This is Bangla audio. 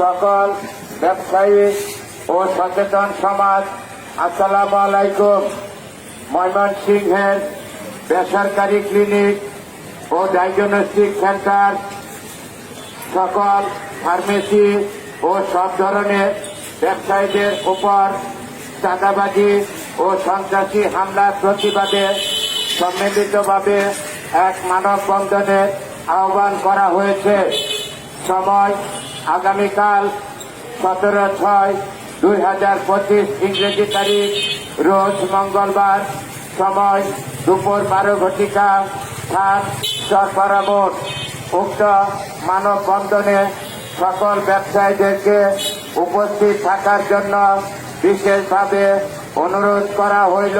সকল ব্যবসায়ী ও সচেতন সমাজ, আসসালামু আলাইকুম। ময়মনসিংহের বেসরকারি ক্লিনিক ও ডায়াগনস্টিক সেন্টার। সকল ফার্মেসি ও সব ধরনের ব্যবসায়ীদের উপর চাঁদাবাজি ও সন্ত্রাসী হামলার প্রতিবাদে সম্মিলিতভাবে এক মানব মানববন্ধনের আহ্বান করা হয়েছে। সময় আগামীকাল সতেরো ছয় দুই হাজার পঁচিশ ইংরেজি তারিখ। রোজ মঙ্গলবার সময় দুপুর বারো ঘটিকা স্থান চরপাড়া উক্ত মানববন্ধনে সকল ব্যবসায়ীদেরকে উপস্থিত থাকার জন্য বিশেষভাবে অনুরোধ করা হইল।